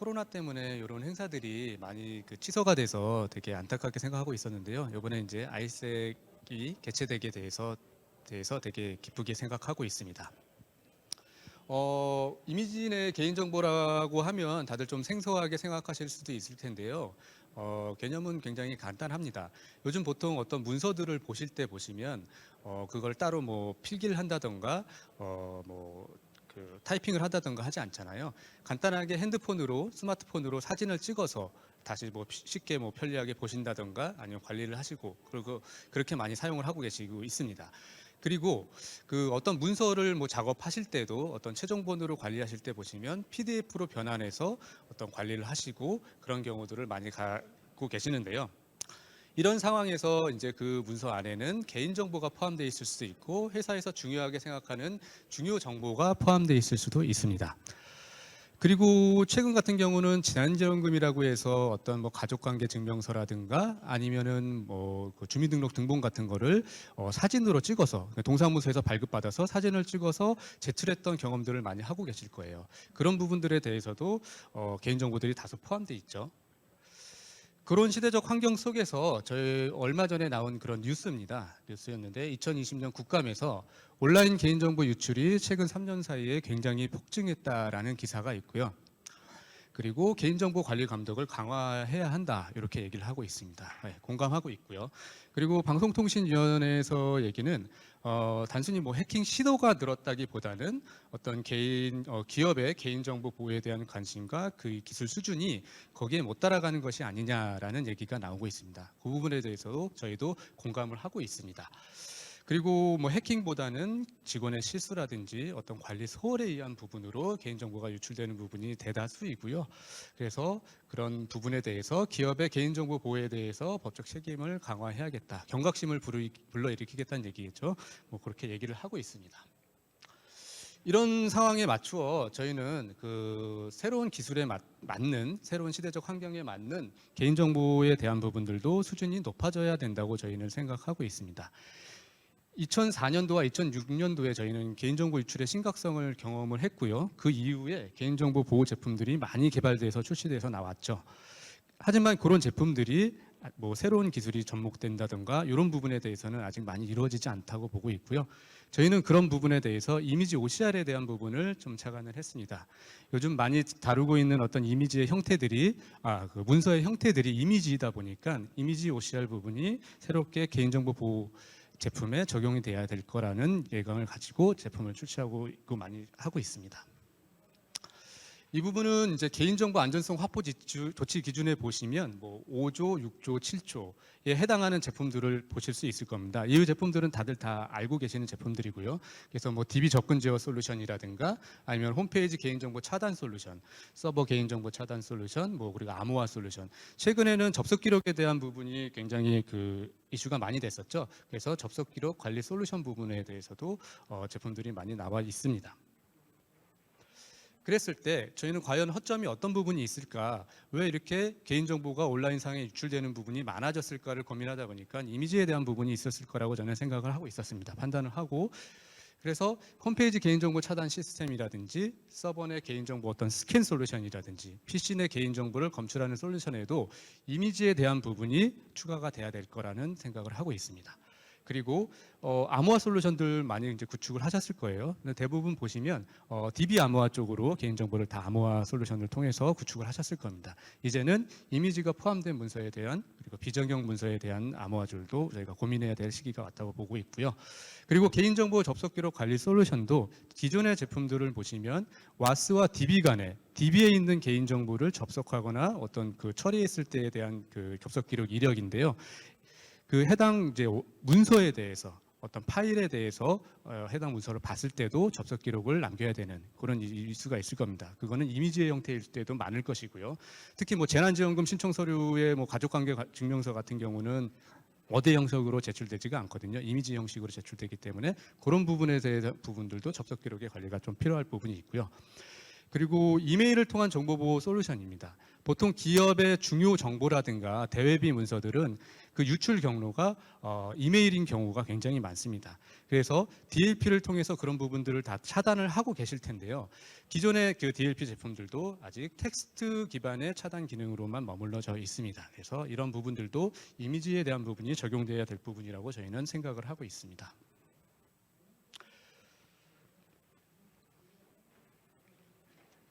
코로나 때문에 이런 행사들이 많이 그 취소가 돼서 되게 안타깝게 생각하고 있었는데요. 이번에 이제 아이색이 개최되게 대해서 대해서 되게 기쁘게 생각하고 있습니다. 어, 이미지 내 개인정보라고 하면 다들 좀 생소하게 생각하실 수도 있을 텐데요. 어, 개념은 굉장히 간단합니다. 요즘 보통 어떤 문서들을 보실 때 보시면 어, 그걸 따로 뭐 필기를 한다던가 어, 뭐 그 타이핑을 한다던가 하지 않잖아요. 간단하게 핸드폰으로 스마트폰으로 사진을 찍어서 다시 뭐 쉽게 뭐 편리하게 보신다던가 아니면 관리를 하시고 그리고 그렇게 많이 사용을 하고 계시고 있습니다. 그리고 그 어떤 문서를 뭐 작업하실 때도 어떤 최종본으로 관리하실 때 보시면 PDF로 변환해서 어떤 관리를 하시고 그런 경우들을 많이 갖고 계시는데요. 이런 상황에서 이제 그 문서 안에는 개인 정보가 포함되어 있을 수도 있고 회사에서 중요하게 생각하는 중요 정보가 포함되어 있을 수도 있습니다. 그리고 최근 같은 경우는 재난지원금이라고 해서 어떤 뭐 가족관계 증명서라든가 아니면은 뭐그 주민등록 등본 같은 거를 어 사진으로 찍어서 동사무소에서 발급받아서 사진을 찍어서 제출했던 경험들을 많이 하고 계실 거예요. 그런 부분들에 대해서도 어 개인정보들이 다소 포함되어 있죠. 그런 시대적 환경 속에서 저희 얼마 전에 나온 그런 뉴스입니다. 뉴스였는데 2020년 국감에서 온라인 개인정보 유출이 최근 3년 사이에 굉장히 폭증했다라는 기사가 있고요. 그리고 개인정보 관리 감독을 강화해야 한다 이렇게 얘기를 하고 있습니다. 네, 공감하고 있고요. 그리고 방송통신위원회에서 얘기는 어, 단순히 뭐 해킹 시도가 늘었다기보다는 어떤 개인 어, 기업의 개인 정보 보호에 대한 관심과 그 기술 수준이 거기에 못 따라가는 것이 아니냐라는 얘기가 나오고 있습니다. 그 부분에 대해서도 저희도 공감을 하고 있습니다. 그리고 뭐 해킹보다는 직원의 실수라든지 어떤 관리 소홀에 의한 부분으로 개인정보가 유출되는 부분이 대다수이고요. 그래서 그런 부분에 대해서 기업의 개인정보 보호에 대해서 법적 책임을 강화해야겠다. 경각심을 불러일으키겠다는 얘기겠죠. 뭐 그렇게 얘기를 하고 있습니다. 이런 상황에 맞추어 저희는 그 새로운 기술에 맞, 맞는 새로운 시대적 환경에 맞는 개인정보에 대한 부분들도 수준이 높아져야 된다고 저희는 생각하고 있습니다. 2004년도와 2006년도에 저희는 개인정보 유출의 심각성을 경험을 했고요. 그 이후에 개인정보 보호 제품들이 많이 개발돼서 출시돼서 나왔죠. 하지만 그런 제품들이 뭐 새로운 기술이 접목된다던가 이런 부분에 대해서는 아직 많이 이루어지지 않다고 보고 있고요. 저희는 그런 부분에 대해서 이미지 OCR에 대한 부분을 좀 착안을 했습니다. 요즘 많이 다루고 있는 어떤 이미지의 형태들이 아, 그 문서의 형태들이 이미지이다 보니까 이미지 OCR 부분이 새롭게 개인정보 보호 제품에 적용이 돼야 될 거라는 예감을 가지고 제품을 출시하고 있고 많이 하고 있습니다. 이 부분은 이제 개인정보 안전성 확보 지주- 조치 기준에 보시면 뭐 5조, 6조, 7조에 해당하는 제품들을 보실 수 있을 겁니다. 이 제품들은 다들 다 알고 계시는 제품들이고요. 그래서 뭐 DB 접근 제어 솔루션이라든가 아니면 홈페이지 개인정보 차단 솔루션, 서버 개인정보 차단 솔루션, 뭐 그리고 암호화 솔루션. 최근에는 접속 기록에 대한 부분이 굉장히 그 이슈가 많이 됐었죠. 그래서 접속 기록 관리 솔루션 부분에 대해서도 어, 제품들이 많이 나와 있습니다. 그랬을 때 저희는 과연 허점이 어떤 부분이 있을까? 왜 이렇게 개인정보가 온라인상에 유출되는 부분이 많아졌을까를 고민하다 보니까 이미지에 대한 부분이 있었을 거라고 저는 생각을 하고 있었습니다. 판단을 하고 그래서 홈페이지 개인정보 차단 시스템이라든지 서버 내 개인정보 어떤 스캔 솔루션이라든지 PC 내 개인정보를 검출하는 솔루션에도 이미지에 대한 부분이 추가가 돼야 될 거라는 생각을 하고 있습니다. 그리고 어, 암호화 솔루션들 많이 이제 구축을 하셨을 거예요. 근데 대부분 보시면 어, DB 암호화 쪽으로 개인정보를 다 암호화 솔루션을 통해서 구축을 하셨을 겁니다. 이제는 이미지가 포함된 문서에 대한 그리고 비정형 문서에 대한 암호화 줄도 저희가 고민해야 될 시기가 왔다고 보고 있고요. 그리고 개인정보 접속 기록 관리 솔루션도 기존의 제품들을 보시면 와스와 DB 간에 DB에 있는 개인정보를 접속하거나 어떤 그 처리했을 때에 대한 그 접속 기록 이력인데요. 그 해당 이제 오- 문서에 대해서 어떤 파일에 대해서 어, 해당 문서를 봤을 때도 접속 기록을 남겨야 되는 그런 이- 이슈가 있을 겁니다. 그거는 이미지의 형태일 때도 많을 것이고요. 특히 뭐 재난지원금 신청 서류의 뭐 가족관계 가- 증명서 같은 경우는 어대 형식으로 제출되지가 않거든요. 이미지 형식으로 제출되기 때문에 그런 부분에 대한 부분들도 접속 기록의 관리가 좀 필요할 부분이 있고요. 그리고 이메일을 통한 정보 보호 솔루션입니다. 보통 기업의 중요 정보라든가 대외비 문서들은 그 유출 경로가 어, 이메일인 경우가 굉장히 많습니다. 그래서 DLP를 통해서 그런 부분들을 다 차단을 하고 계실 텐데요. 기존의 그 DLP 제품들도 아직 텍스트 기반의 차단 기능으로만 머물러져 있습니다. 그래서 이런 부분들도 이미지에 대한 부분이 적용돼야 될 부분이라고 저희는 생각을 하고 있습니다.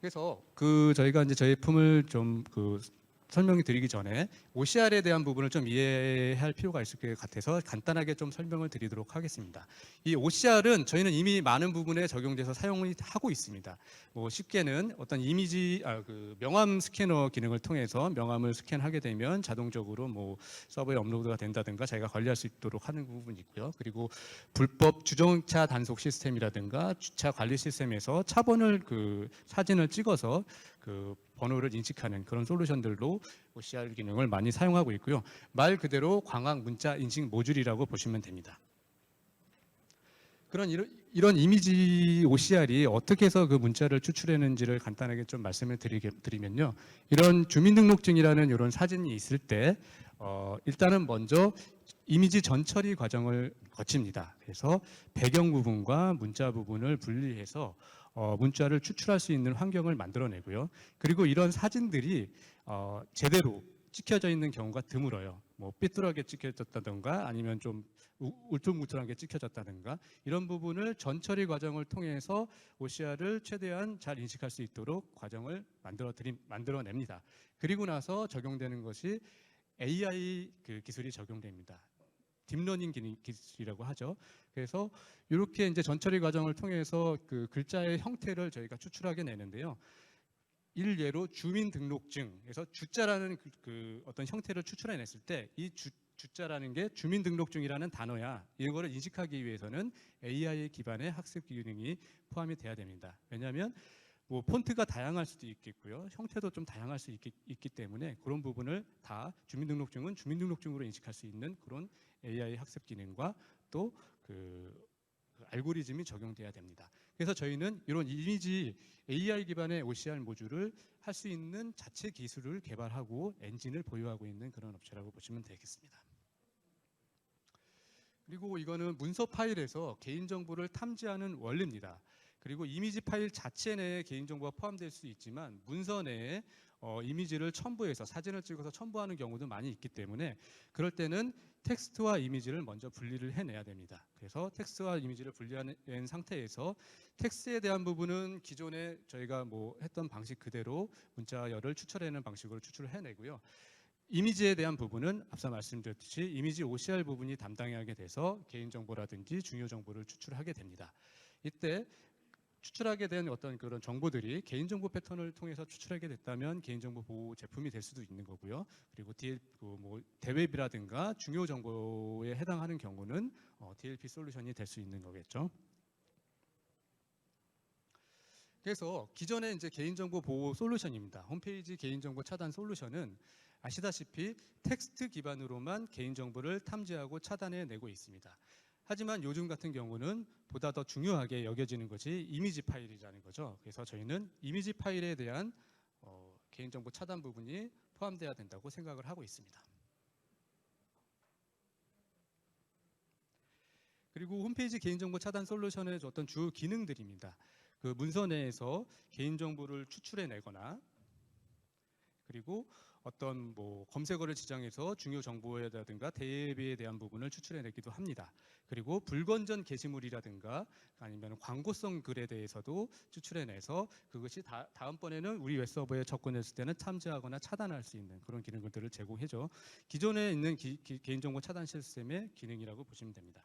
그래서 그 저희가 이제 저희 품을 좀 그 설명이 드리기 전에 OCR에 대한 부분을 좀 이해할 필요가 있을 것 같아서 간단하게 좀 설명을 드리도록 하겠습니다. 이 OCR은 저희는 이미 많은 부분에 적용돼서 사용을 하고 있습니다. 뭐 쉽게는 어떤 이미지 아, 그 명암 스캐너 기능을 통해서 명암을 스캔하게 되면 자동적으로 뭐 서버에 업로드가 된다든가 자기가 관리할 수 있도록 하는 부분이 있고요. 그리고 불법 주정차 단속 시스템이라든가 주차 관리 시스템에서 차번을 그 사진을 찍어서 그 번호를 인식하는 그런 솔루션들로 OCR 기능을 많이 사용하고 있고요. 말 그대로 광학 문자 인식 모듈이라고 보시면 됩니다. 그런 이런, 이런 이미지 OCR이 어떻게 해서 그 문자를 추출했는지를 간단하게 좀 말씀을 드리게, 드리면요. 이런 주민등록증이라는 이런 사진이 있을 때 어, 일단은 먼저 이미지 전처리 과정을 거칩니다. 그래서 배경 부분과 문자 부분을 분리해서 어, 문자를 추출할 수 있는 환경을 만들어내고요. 그리고 이런 사진들이 어, 제대로 찍혀져 있는 경우가 드물어요. 뭐 삐뚤하게 찍혀졌다든가 아니면 좀 우- 울퉁불퉁하게 찍혀졌다든가 이런 부분을 전처리 과정을 통해서 OCR을 최대한 잘 인식할 수 있도록 과정을 만들어 드림 만들어냅니다. 그리고 나서 적용되는 것이 AI 그 기술이 적용됩니다. 딥러닝 기술이라고 하죠. 그래서 이렇게 이제 전처리 과정을 통해서 그 글자의 형태를 저희가 추출하게 내는데요. 일예로 주민등록증에서 주자라는 그, 그 어떤 형태를 추출해냈을 때이 주자라는 게 주민등록증이라는 단어야. 이거를 인식하기 위해서는 AI 기반의 학습 기능이 포함이 돼야 됩니다. 왜냐하면 뭐 폰트가 다양할 수도 있겠고요. 형태도 좀 다양할 수 있기, 있기 때문에 그런 부분을 다 주민등록증은 주민등록증으로 인식할 수 있는 그런 AI 학습 기능과 또그 알고리즘이 적용돼야 됩니다. 그래서 저희는 이런 이미지 AI 기반의 OCR 모듈을 할 수 있는 자체 기술을 개발하고 엔진을 보유하고 있는 그런 업체라고 보시면 되겠습니다. 그리고 이거는 문서 파일에서 개인정보를 탐지하는 원리입니다. 그리고 이미지 파일 자체 내에 개인정보가 포함될 수 있지만 문서 내에 어, 이미지를 첨부해서 사진을 찍어서 첨부하는 경우도 많이 있기 때문에 그럴 때는 텍스트와 이미지를 먼저 분리를 해내야 됩니다. 그래서 텍스트와 이미지를 분리한 상태에서 텍스트에 대한 부분은 기존에 저희가 뭐 했던 방식 그대로 문자열을 추출해내는 방식으로 추출을 해내고요. 이미지에 대한 부분은 앞서 말씀드렸듯이 이미지 OCR 부분이 담당하게 돼서 개인정보라든지 중요 정보를 추출하게 됩니다. 이때 추출하게 된 어떤 그런 정보들이 개인정보 패턴을 통해서 추출하게 됐다면 개인정보 보호 제품이 될 수도 있는 거고요. 그리고 DL, 그뭐 대웹이라든가 중요 정보에 해당하는 경우는 어, DLP 솔루션이 될 수 있는 거겠죠. 그래서 기존의 이제 개인정보 보호 솔루션입니다. 홈페이지 개인정보 차단 솔루션은 아시다시피 텍스트 기반으로만 개인정보를 탐지하고 차단해 내고 있습니다. 하지만 요즘 같은 경우는 보다 더 중요하게 여겨지는 것이 이미지 파일이라는 거죠. 그래서 저희는 이미지 파일에 대한 어, 개인정보 차단 부분이 포함돼야 된다고 생각을 하고 있습니다. 그리고 홈페이지 개인정보 차단 솔루션의 어떤 주 기능들입니다. 그 문서 내에서 개인정보를 추출해내거나 그리고 어떤 뭐 검색어를 지정해서 중요 정보에라든가 대비에 대한 부분을 추출해내기도 합니다. 그리고 불건전 게시물이라든가 아니면 광고성 글에 대해서도 추출해내서 그것이 다, 다음번에는 우리 웹서버에 접근했을 때는 탐지하거나 차단할 수 있는 그런 기능들을 제공해줘. 기존에 있는 기- 기- 개인정보 차단 시스템의 기능이라고 보시면 됩니다.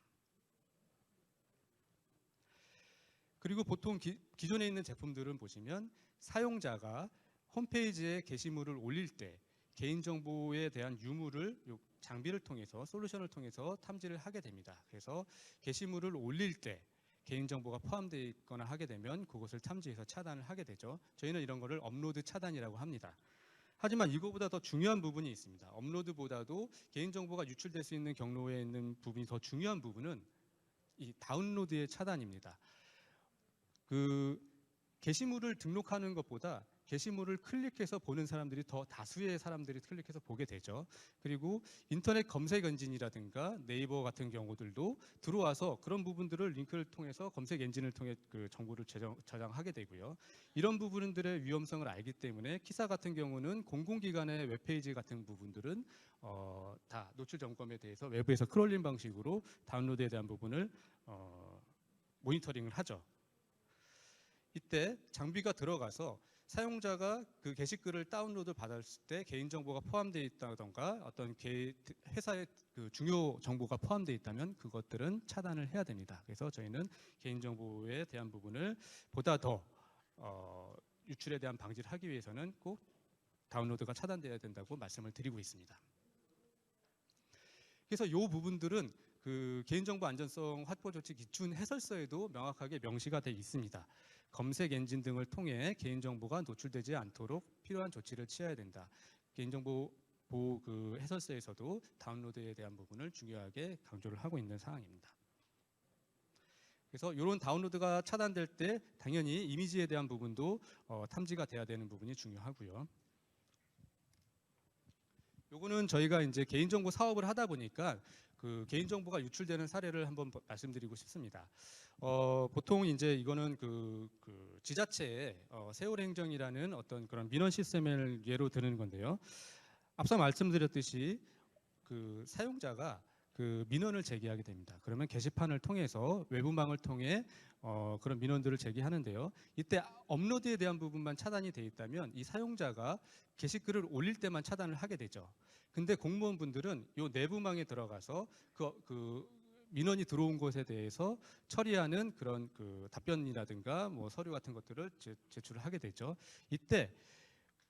그리고 보통 기, 기존에 있는 제품들은 보시면 사용자가 홈페이지에 게시물을 올릴 때 개인정보에 대한 유무를 요 장비를 통해서 솔루션을 통해서 탐지를 하게 됩니다. 그래서 게시물을 올릴 때 개인정보가 포함되어 있거나 하게 되면 그것을 탐지해서 차단을 하게 되죠. 저희는 이런 거를 업로드 차단이라고 합니다. 하지만 이거보다 더 중요한 부분이 있습니다. 업로드보다도 개인정보가 유출될 수 있는 경로에 있는 부분이 더 중요한 부분은 이 다운로드의 차단입니다. 그 게시물을 등록하는 것보다 게시물을 클릭해서 보는 사람들이 더 다수의 사람들이 클릭해서 보게 되죠. 그리고 인터넷 검색 엔진이라든가 네이버 같은 경우들도 들어와서 그런 부분들을 링크를 통해서 검색 엔진을 통해 그 정보를 저장, 저장 하게 되고요. 이런 부분들의 위험성을 알기 때문에 키사 같은 경우는 공공기관의 웹페이지 같은 부분들은 어, 다 노출 점검에 대해서 외부에서 크롤링 방식으로 다운로드에 대한 부분을 어, 모니터링을 하죠. 이때 장비가 들어가서 사용자가 그 게시글을 다운로드 받았을 때 개인정보가 포함되어 있다던가 어떤 개- 회사의 그 중요 정보가 포함되어 있다면 그것들은 차단을 해야 됩니다. 그래서 저희는 개인정보에 대한 부분을 보다 더 어, 유출에 대한 방지를 하기 위해서는 꼭 다운로드가 차단돼야 된다고 말씀을 드리고 있습니다. 그래서 이 부분들은 그 개인정보 안전성 확보 조치 기준 해설서에도 명확하게 명시가 돼 있습니다. 검색 엔진 등을 통해 개인정보가 노출되지 않도록 필요한 조치를 취해야 된다. 개인정보 보호 그 해설서에서도 다운로드에 대한 부분을 중요하게 강조를 하고 있는 사항입니다. 그래서 이런 다운로드가 차단될 때 당연히 이미지에 대한 부분도 어, 탐지가 돼야 되는 부분이 중요하고요. 요거는 저희가 이제 개인정보 사업을 하다 보니까 그 개인정보가 유출되는 사례를 한번 버- 말씀드리고 싶습니다. 어, 보통 이제 이거는 그, 그 지자체의 어, 세월 행정이라는 어떤 그런 민원 시스템을 예로 드는 건데요. 앞서 말씀드렸듯이 그 사용자가 그 민원을 제기하게 됩니다. 그러면 게시판을 통해서 외부망을 통해 어, 그런 민원들을 제기하는데요. 이때 업로드에 대한 부분만 차단이 돼 있다면 이 사용자가 게시글을 올릴 때만 차단을 하게 되죠. 근데 공무원분들은 요 내부망에 들어가서 그, 그 민원이 들어온 것에 대해서 처리하는 그런 그 답변이라든가 뭐 서류 같은 것들을 제, 제출을 하게 되죠. 이때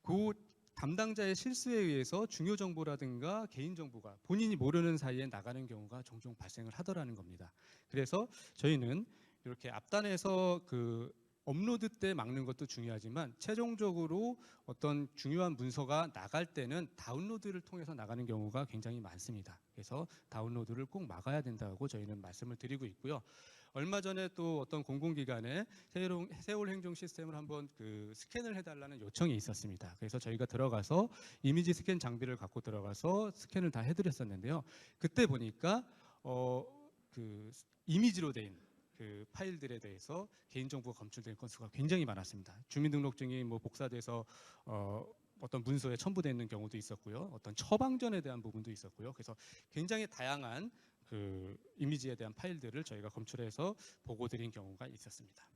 그 담당자의 실수에 의해서 중요 정보라든가 개인 정보가 본인이 모르는 사이에 나가는 경우가 종종 발생을 하더라는 겁니다. 그래서 저희는 이렇게 앞단에서 그 업로드 때 막는 것도 중요하지만 최종적으로 어떤 중요한 문서가 나갈 때는 다운로드를 통해서 나가는 경우가 굉장히 많습니다. 그래서 다운로드를 꼭 막아야 된다고 저희는 말씀을 드리고 있고요. 얼마 전에 또 어떤 공공기관에 세월, 세월 행정 시스템을 한번 그 스캔을 해달라는 요청이 있었습니다. 그래서 저희가 들어가서 이미지 스캔 장비를 갖고 들어가서 스캔을 다 해드렸었는데요. 그때 보니까 어, 그 이미지로 된 그 파일들에 대해서 개인정보가 검출된 건수가 굉장히 많았습니다. 주민등록증이 뭐 복사돼서 어, 어떤 문서에 첨부되어 있는 경우도 있었고요. 어떤 처방전에 대한 부분도 있었고요. 그래서 굉장히 다양한 그 이미지에 대한 파일들을 저희가 검출해서 보고 드린 경우가 있었습니다.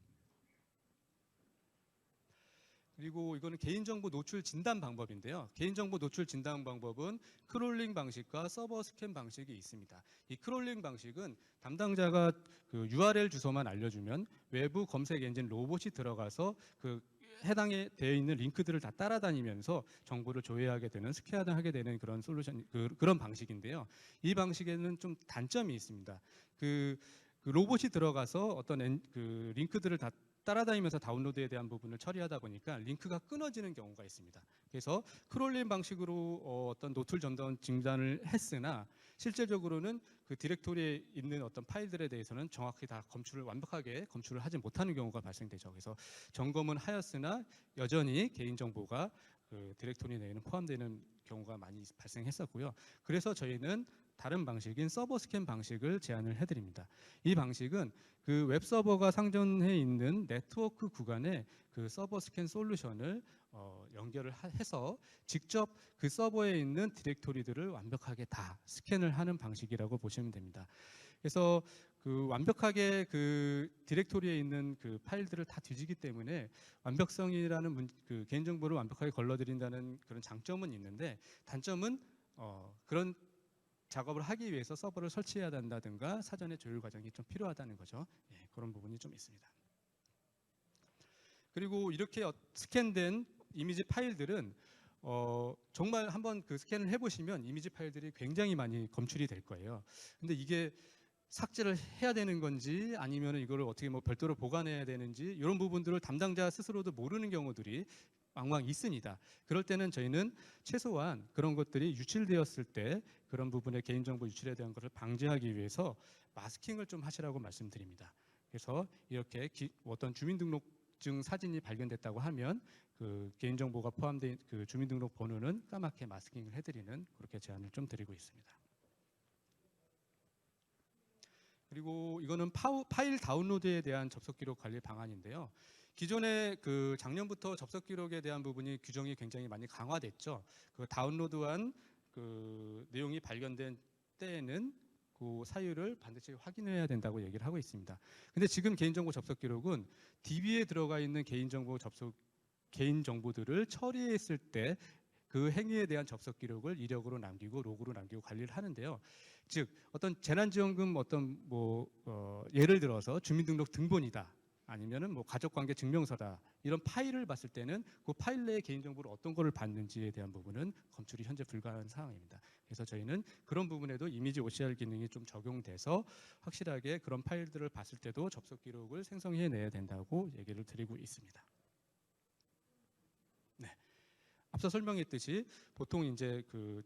그리고 이거는 개인정보 노출 진단 방법인데요. 개인정보 노출 진단 방법은 크롤링 방식과 서버 스캔 방식이 있습니다. 이 크롤링 방식은 담당자가 그 URL 주소만 알려주면 외부 검색 엔진 로봇이 들어가서 그 해당에 되어 있는 링크들을 다 따라다니면서 정보를 조회하게 되는 스캔하게 되는 그런 솔루션 그, 그런 방식인데요. 이 방식에는 좀 단점이 있습니다. 그, 그 로봇이 들어가서 어떤 엔- 그 링크들을 다 따라다니면서 다운로드에 대한 부분을 처리하다 보니까 링크가 끊어지는 경우가 있습니다. 그래서 크롤링 방식으로 어, 어떤 노출 전단 진단을 했으나 실제적으로는 그 디렉토리에 있는 어떤 파일들에 대해서는 정확히 다 검출을 완벽하게 검출을 하지 못하는 경우가 발생되죠. 그래서 점검은 하였으나 여전히 개인 정보가 그 디렉토리 내에는 포함되는 경우가 많이 발생했었고요. 그래서 저희는 다른 방식인 서버 스캔 방식을 제안을 해드립니다. 이 방식은 그 웹 서버가 상존해 있는 네트워크 구간에 그 서버 스캔 솔루션을 어, 연결을 하- 해서 직접 그 서버에 있는 디렉토리들을 완벽하게 다 스캔을 하는 방식이라고 보시면 됩니다. 그래서 그 완벽하게 그 디렉토리에 있는 그 파일들을 다 뒤지기 때문에 완벽성이라는 문, 그 개인정보를 완벽하게 걸러드린다는 그런 장점은 있는데 단점은 어, 그런 작업을 하기 위해서 서버를 설치해야 된다든가 사전에 조율 과정이 좀 필요하다는 거죠. 예, 그런 부분이 좀 있습니다. 그리고 이렇게 어- 스캔된 이미지 파일들은 어, 정말 한번 그 스캔을 해보시면 이미지 파일들이 굉장히 많이 검출이 될 거예요. 근데 이게 삭제를 해야 되는 건지 아니면 이거를 어떻게 뭐 별도로 보관해야 되는지 이런 부분들을 담당자 스스로도 모르는 경우들이 왕왕 있습니다. 그럴 때는 저희는 최소한 그런 것들이 유출되었을 때 그런 부분의 개인정보 유출에 대한 것을 방지하기 위해서 마스킹을 좀 하시라고 말씀드립니다. 그래서 이렇게 기- 어떤 주민등록 증 사진이 발견됐다고 하면 그 개인정보가 포함된 그 주민등록 번호는 까맣게 마스킹을 해드리는 그렇게 제안을 좀 드리고 있습니다. 그리고 이거는 파우- 파일 다운로드에 대한 접속 기록 관리 방안인데요. 기존에 그 작년부터 접속 기록에 대한 부분이 규정이 굉장히 많이 강화됐죠. 그 다운로드한 그 내용이 발견된 때에는 그 사유를 반드시 확인해야 된다고 얘기를 하고 있습니다. 근데 지금 개인정보 접속 기록은 DB에 들어가 있는 개인정보 접속 개인 정보들을 처리했을 때 그 행위에 대한 접속 기록을 이력으로 남기고 로그로 남기고 관리를 하는데요. 즉 어떤 재난지원금 어떤 뭐 어, 예를 들어서 주민등록 등본이다. 아니면은 뭐 가족관계 증명서다 이런 파일을 봤을 때는 그 파일 내에 개인정보를 어떤 거를 받는지에 대한 부분은 검출이 현재 불가한 상황입니다. 그래서 저희는 그런 부분에도 이미지 OCR 기능이 좀 적용돼서 확실하게 그런 파일들을 봤을 때도 접속 기록을 생성해내야 된다고 얘기를 드리고 있습니다. 네, 앞서 설명했듯이 보통 이제 그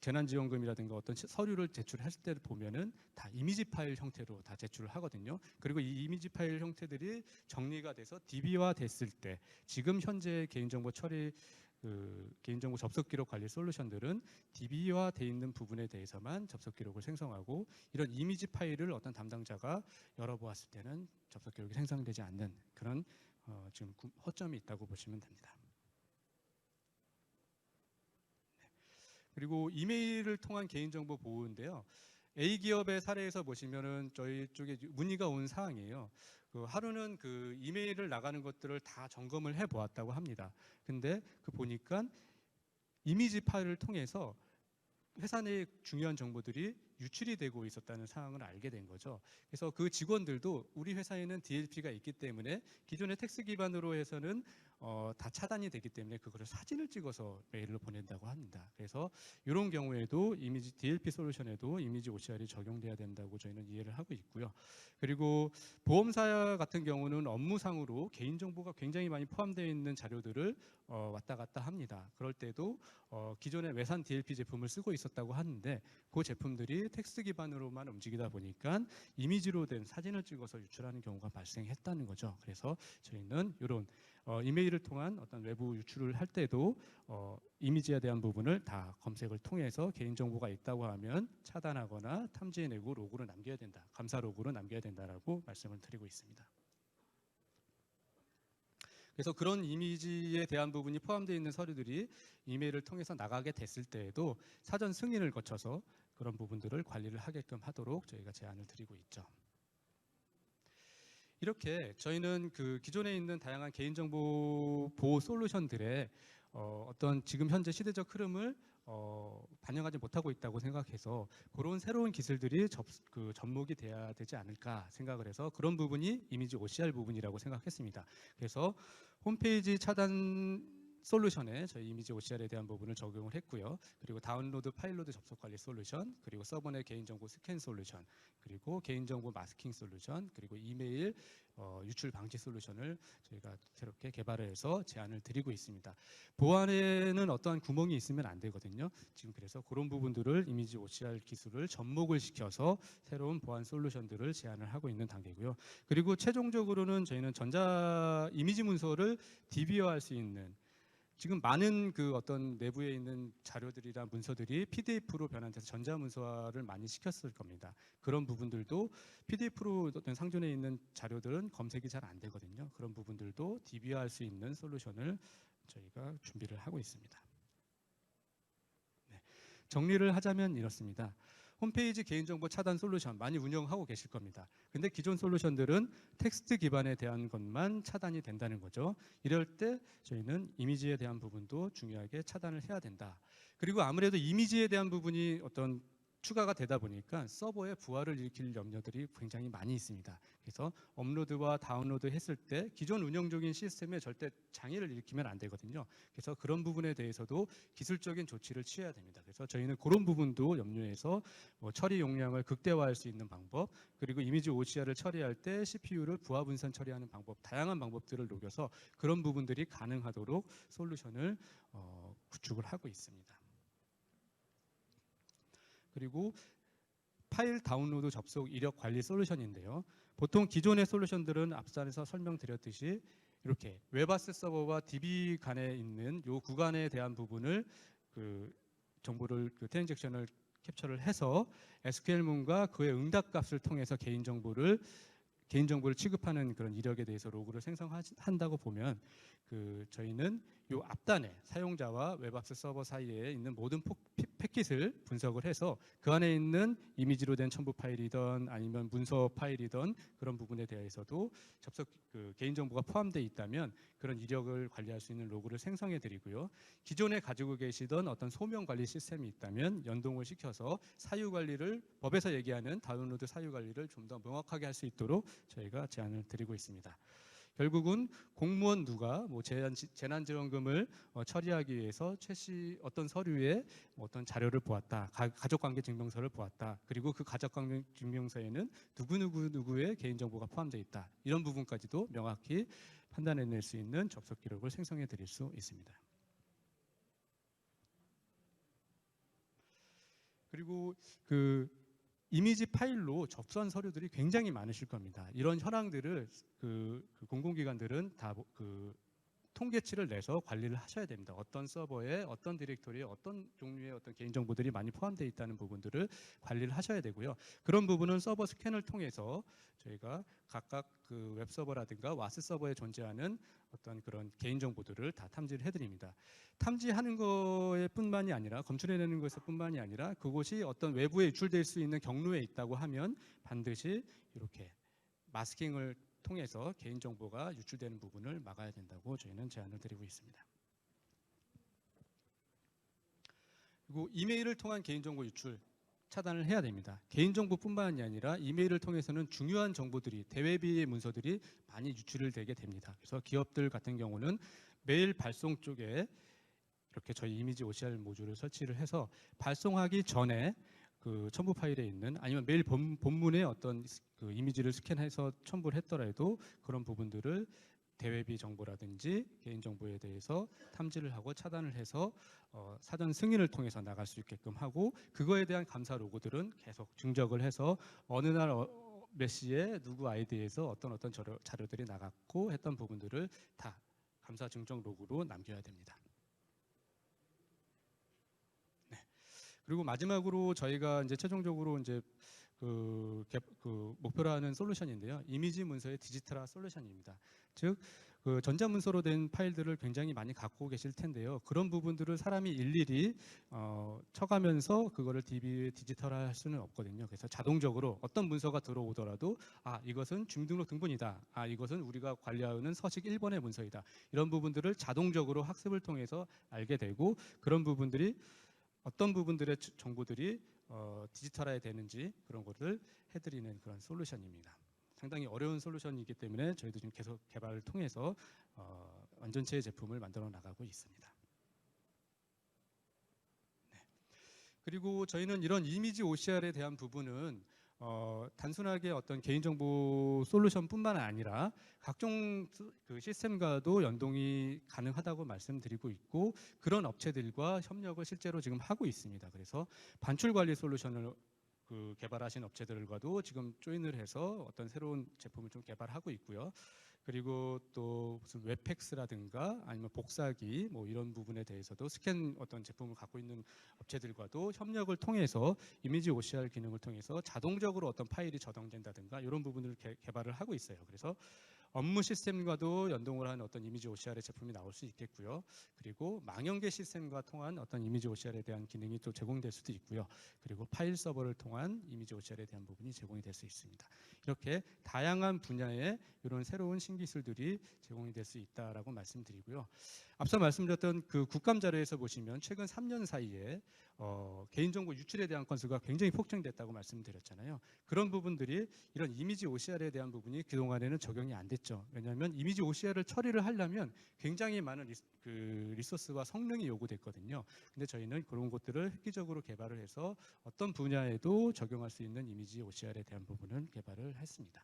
재난지원금이라든가 어떤 시- 서류를 제출했을 때를 보면은 다 이미지 파일 형태로 다 제출을 하거든요. 그리고 이 이미지 파일 형태들이 정리가 돼서 DB화 됐을 때 지금 현재 개인정보 처리 그 개인정보 접속 기록 관리 솔루션들은 DB화 돼 있는 부분에 대해서만 접속 기록을 생성하고 이런 이미지 파일을 어떤 담당자가 열어보았을 때는 접속 기록이 생성되지 않는 그런 어, 지금 구- 허점이 있다고 보시면 됩니다. 그리고 이메일을 통한 개인정보 보호인데요. A 기업의 사례에서 보시면은 저희 쪽에 문의가 온 사항이에요. 그 하루는 그 이메일을 나가는 것들을 다 점검을 해 보았다고 합니다. 근데 그 보니까 이미지 파일을 통해서 회사 내 중요한 정보들이 유출이 되고 있었다는 상황을 알게 된 거죠. 그래서 그 직원들도 우리 회사에는 DLP가 있기 때문에 기존의 텍스 기반으로 해서는 어, 다 차단이 되기 때문에 그거를 사진을 찍어서 메일을 보낸다고 합니다. 그래서 이런 경우에도 이미지 DLP 솔루션에도 이미지 OCR이 적용돼야 된다고 저희는 이해를 하고 있고요. 그리고 보험사 같은 경우는 업무상으로 개인 정보가 굉장히 많이 포함되어 있는 자료들을 어, 왔다 갔다 합니다. 그럴 때도 어, 기존의 외산 DLP 제품을 쓰고 있었다고 하는데 그 제품들이 텍스트 기반으로만 움직이다 보니까 이미지로 된 사진을 찍어서 유출하는 경우가 발생했다는 거죠. 그래서 저희는 이런 어, 이메일을 통한 어떤 외부 유출을 할 때도 어, 이미지에 대한 부분을 다 검색을 통해서 개인 정보가 있다고 하면 차단하거나 탐지해내고 로그로 남겨야 된다. 감사 로그로 남겨야 된다라고 말씀을 드리고 있습니다. 그래서 그런 이미지에 대한 부분이 포함되어 있는 서류들이 이메일을 통해서 나가게 됐을 때에도 사전 승인을 거쳐서 그런 부분들을 관리를 하게끔 하도록 저희가 제안을 드리고 있죠. 이렇게 저희는 그 기존에 있는 다양한 개인정보 보호 솔루션들의 어, 어떤 지금 현재 시대적 흐름을 어, 반영하지 못하고 있다고 생각해서 그런 새로운 기술들이 접, 그 접목이 돼야 되지 않을까 생각을 해서 그런 부분이 이미지 OCR 부분이라고 생각했습니다. 그래서 홈페이지 차단 솔루션에 저희 이미지 OCR에 대한 부분을 적용을 했고요. 그리고 다운로드 파일로드 접속 관리 솔루션, 그리고 서버 내 개인정보 스캔 솔루션, 그리고 개인정보 마스킹 솔루션, 그리고 이메일 어, 유출 방지 솔루션을 저희가 새롭게 개발을 해서 제안을 드리고 있습니다. 보안에는 어떠한 구멍이 있으면 안 되거든요. 지금 그래서 그런 부분들을 이미지 OCR 기술을 접목을 시켜서 새로운 보안 솔루션들을 제안을 하고 있는 단계고요. 그리고 최종적으로는 저희는 전자 이미지 문서를 DB화할 수 있는 지금 많은 그 어떤 내부에 있는 자료들이나 문서들이 PDF로 변환돼서 전자 문서화를 많이 시켰을 겁니다. 그런 부분들도 PDF로 어떤 상존해 있는 자료들은 검색이 잘 안 되거든요. 그런 부분들도 DB화할 수 있는 솔루션을 저희가 준비를 하고 있습니다. 네. 정리를 하자면 이렇습니다. 홈페이지 개인정보 차단 솔루션 많이 운영하고 계실 겁니다. 근데 기존 솔루션들은 텍스트 기반에 대한 것만 차단이 된다는 거죠. 이럴 때 저희는 이미지에 대한 부분도 중요하게 차단을 해야 된다. 그리고 아무래도 이미지에 대한 부분이 어떤 추가가 되다 보니까 서버에 부하를 일으킬 염려들이 굉장히 많이 있습니다. 그래서 업로드와 다운로드 했을 때 기존 운영적인 시스템에 절대 장애를 일으키면 안 되거든요. 그래서 그런 부분에 대해서도 기술적인 조치를 취해야 됩니다. 그래서 저희는 그런 부분도 염려해서 뭐 처리 용량을 극대화할 수 있는 방법, 그리고 이미지 OCR을 처리할 때 CPU를 부하 분산 처리하는 방법, 다양한 방법들을 녹여서 그런 부분들이 가능하도록 솔루션을 어, 구축을 하고 있습니다. 그리고 파일 다운로드 접속 이력 관리 솔루션인데요. 보통 기존의 솔루션들은 앞산에서 설명드렸듯이 이렇게 웹아스 서버와 DB 간에 있는 요 구간에 대한 부분을 그 정보를 그 트랜잭션을 캡처를 해서 SQL문과 그의 응답값을 통해서 개인 정보를 개인 정보를 취급하는 그런 이력에 대해서 로그를 생성한다고 보면 그 저희는 요 앞단에 사용자와 웹앱스 서버 사이에 있는 모든 포- 피- 패킷을 분석을 해서 그 안에 있는 이미지로 된 첨부 파일이던 아니면 문서 파일이던 그런 부분에 대해서도 접속 그 개인 정보가 포함되어 있다면 그런 이력을 관리할 수 있는 로그를 생성해 드리고요. 기존에 가지고 계시던 어떤 소명 관리 시스템이 있다면 연동을 시켜서 사유 관리를 법에서 얘기하는 다운로드 사유 관리를 좀 더 명확하게 할 수 있도록 저희가 제안을 드리고 있습니다. 결국은 공무원 누가 뭐 재난 재난지원금을 어, 처리하기 위해서 최씨 어떤 서류에 뭐 어떤 자료를 보았다, 가, 가족관계 증명서를 보았다, 그리고 그 가족관계 증명서에는 누구 누구 누구의 개인 정보가 포함되어 있다 이런 부분까지도 명확히 판단해낼 수 있는 접속 기록을 생성해 드릴 수 있습니다. 그리고 그 이미지 파일로 접수한 서류들이 굉장히 많으실 겁니다. 이런 현황들을 그, 그 공공기관들은 다 그 통계치를 내서 관리를 하셔야 됩니다. 어떤 서버에 어떤 디렉토리에 어떤 종류의 어떤 개인 정보들이 많이 포함되어 있다는 부분들을 관리를 하셔야 되고요. 그런 부분은 서버 스캔을 통해서 저희가 각각 그 웹 서버라든가 와스 서버에 존재하는 어떤 그런 개인 정보들을 다 탐지를 해드립니다. 탐지하는 거에 뿐만이 아니라 검출해내는 것에 뿐만이 아니라 그곳이 어떤 외부에 유출될 수 있는 경로에 있다고 하면 반드시 이렇게 마스킹을 통해서 개인 정보가 유출되는 부분을 막아야 된다고 저희는 제안을 드리고 있습니다. 그리고 이메일을 통한 개인 정보 유출 차단을 해야 됩니다. 개인 정보뿐만이 아니라 이메일을 통해서는 중요한 정보들이 대외비의 문서들이 많이 유출을 되게 됩니다. 그래서 기업들 같은 경우는 메일 발송 쪽에 이렇게 저희 이미지 OCR 모듈을 설치를 해서 발송하기 전에 그 첨부 파일에 있는 아니면 메일 본, 본문에 어떤 그 이미지를 스캔해서 첨부를 했더라도 그런 부분들을 대외비 정보라든지 개인 정보에 대해서 탐지를 하고 차단을 해서 어, 사전 승인을 통해서 나갈 수 있게끔 하고 그거에 대한 감사 로고들은 계속 중적을 해서 어느 날 어, 몇 시에 누구 아이디에서 어떤 어떤 자료, 자료들이 나갔고 했던 부분들을 다 감사 증정 로그로 남겨야 됩니다. 그리고 마지막으로 저희가 이제 최종적으로 이제 그, 개- 그 목표로 하는 솔루션인데요. 이미지 문서의 디지털화 솔루션입니다. 즉, 그 전자 문서로 된 파일들을 굉장히 많이 갖고 계실 텐데요. 그런 부분들을 사람이 일일이 어, 쳐가면서 그거를 DB에 디지털화할 수는 없거든요. 그래서 자동적으로 어떤 문서가 들어오더라도 아 이것은 주민등록 등본이다. 아 이것은 우리가 관리하는 서식 1번의 문서이다. 이런 부분들을 자동적으로 학습을 통해서 알게 되고 그런 부분들이 어떤 부분들의 주- 정보들이 어, 디지털화해 되는지 그런 것을 해드리는 그런 솔루션입니다. 상당히 어려운 솔루션이기 때문에 저희도 지금 계속 개발을 통해서 어, 완전체의 제품을 만들어 나가고 있습니다. 네. 그리고 저희는 이런 이미지 OCR에 대한 부분은 어, 단순하게 어떤 개인정보 솔루션뿐만 아니라 각종 스- 그 시스템과도 연동이 가능하다고 말씀드리고 있고 그런 업체들과 협력을 실제로 지금 하고 있습니다. 그래서 반출 관리 솔루션을 그 개발하신 업체들과도 지금 조인을 해서 어떤 새로운 제품을 좀 개발하고 있고요. 그리고 또 무슨 웹팩스라든가 아니면 복사기 뭐 이런 부분에 대해서도 스캔 어떤 제품을 갖고 있는 업체들과도 협력을 통해서 이미지 OCR 기능을 통해서 자동적으로 어떤 파일이 저장된다든가 이런 부분을 개, 개발을 하고 있어요. 그래서 업무 시스템과도 연동을 한 어떤 이미지 OCR의 제품이 나올 수 있겠고요. 그리고 망연계 시스템과 통한 어떤 이미지 OCR에 대한 기능이 또 제공될 수도 있고요. 그리고 파일 서버를 통한 이미지 OCR에 대한 부분이 제공이 될 수 있습니다. 이렇게 다양한 분야의 이런 새로운 신기술들이 제공이 될 수 있다라고 말씀드리고요. 앞서 말씀드렸던 그 국감 자료에서 보시면 최근 3년 사이에 어, 개인정보 유출에 대한 건수가 굉장히 폭증됐다고 말씀드렸잖아요. 그런 부분들이 이런 이미지 OCR에 대한 부분이 그동안에는 적용이 안 됐죠. 왜냐하면 이미지 OCR을 처리를 하려면 굉장히 많은 리스, 그 리소스와 성능이 요구됐거든요. 근데 저희는 그런 것들을 획기적으로 개발을 해서 어떤 분야에도 적용할 수 있는 이미지 OCR에 대한 부분을 개발을 했습니다.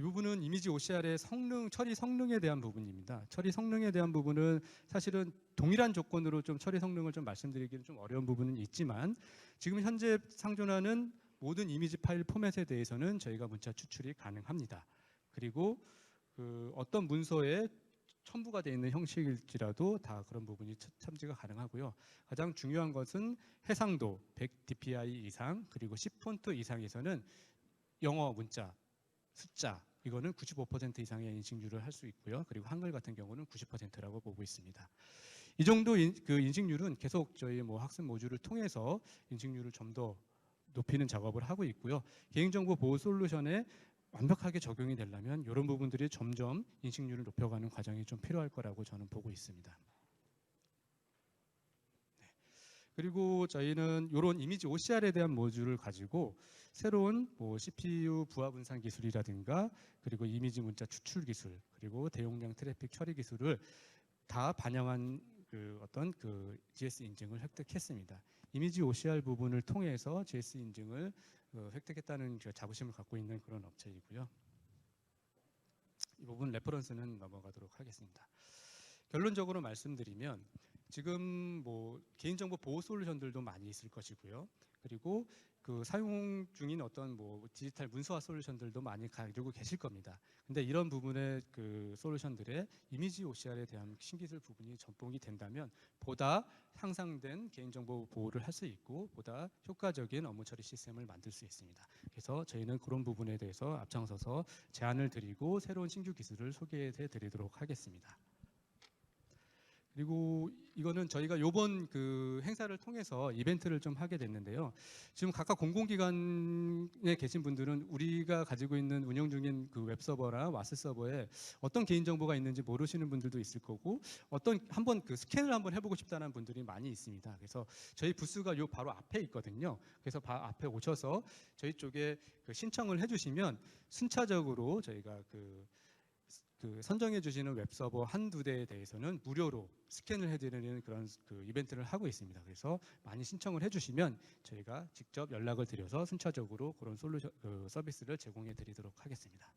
네. 이 부분은 이미지 OCR의 성능, 처리 성능에 대한 부분입니다. 처리 성능에 대한 부분은 사실은 동일한 조건으로 좀 처리 성능을 좀 말씀드리기는 좀 어려운 부분은 있지만 지금 현재 상존하는 모든 이미지 파일 포맷에 대해서는 저희가 문자 추출이 가능합니다. 그리고 그 어떤 문서에 첨부가 되어 있는 형식일지라도 다 그런 부분이 참- 참지가 가능하고요. 가장 중요한 것은 해상도 100 dpi 이상 그리고 10폰트 이상에서는 영어 문자 숫자 이거는 95% 이상의 인식률을 할 수 있고요. 그리고 한글 같은 경우는 90%라고 보고 있습니다. 이 정도 인, 그 인식률은 계속 저희 뭐 학습 모듈을 통해서 인식률을 좀 더 높이는 작업을 하고 있고요. 개인정보 보호 솔루션에 완벽하게 적용이 되려면 이런 부분들이 점점 인식률을 높여가는 과정이 좀 필요할 거라고 저는 보고 있습니다. 네. 그리고 저희는 이런 이미지 OCR에 대한 모듈을 가지고 새로운 뭐 CPU 부하 분산 기술이라든가 그리고 이미지 문자 추출 기술 그리고 대용량 트래픽 처리 기술을 다 반영한 그 어떤 그 GS 인증을 획득했습니다. 이미지 OCR 부분을 통해서 GS 인증을 어, 획득했다는 그 자부심을 갖고 있는 그런 업체이고요. 이 부분 레퍼런스는 넘어가도록 하겠습니다. 결론적으로 말씀드리면 지금 뭐 개인정보 보호 솔루션들도 많이 있을 것이고요. 그리고 그 사용 중인 어떤 뭐 디지털 문서화 솔루션들도 많이 가지고 계실 겁니다. 근데 이런 부분의 그 솔루션들의 이미지 OCR에 대한 신기술 부분이 전봉이 된다면 보다 향상된 개인정보 보호를 할 수 있고 보다 효과적인 업무 처리 시스템을 만들 수 있습니다. 그래서 저희는 그런 부분에 대해서 앞장서서 제안을 드리고 새로운 신규 기술을 소개해 드리도록 하겠습니다. 그리고 이거는 저희가 요번 그 행사를 통해서 이벤트를 좀 하게 됐는데요. 지금 각각 공공기관에 계신 분들은 우리가 가지고 있는 운영 중인 그 웹서버나 와스 서버에 어떤 개인정보가 있는지 모르시는 분들도 있을 거고 어떤 한번 그 스캔을 한번 해보고 싶다는 분들이 많이 있습니다. 그래서 저희 부스가 요 바로 앞에 있거든요. 그래서 바 앞에 오셔서 저희 쪽에 그 신청을 해주시면 순차적으로 저희가 그 그 선정해 주시는 웹 서버 한두 대에 대해서는 무료로 스캔을 해드리는 그런 그 이벤트를 하고 있습니다. 그래서 많이 신청을 해주시면 저희가 직접 연락을 드려서 순차적으로 그런 솔루션 그 서비스를 제공해 드리도록 하겠습니다.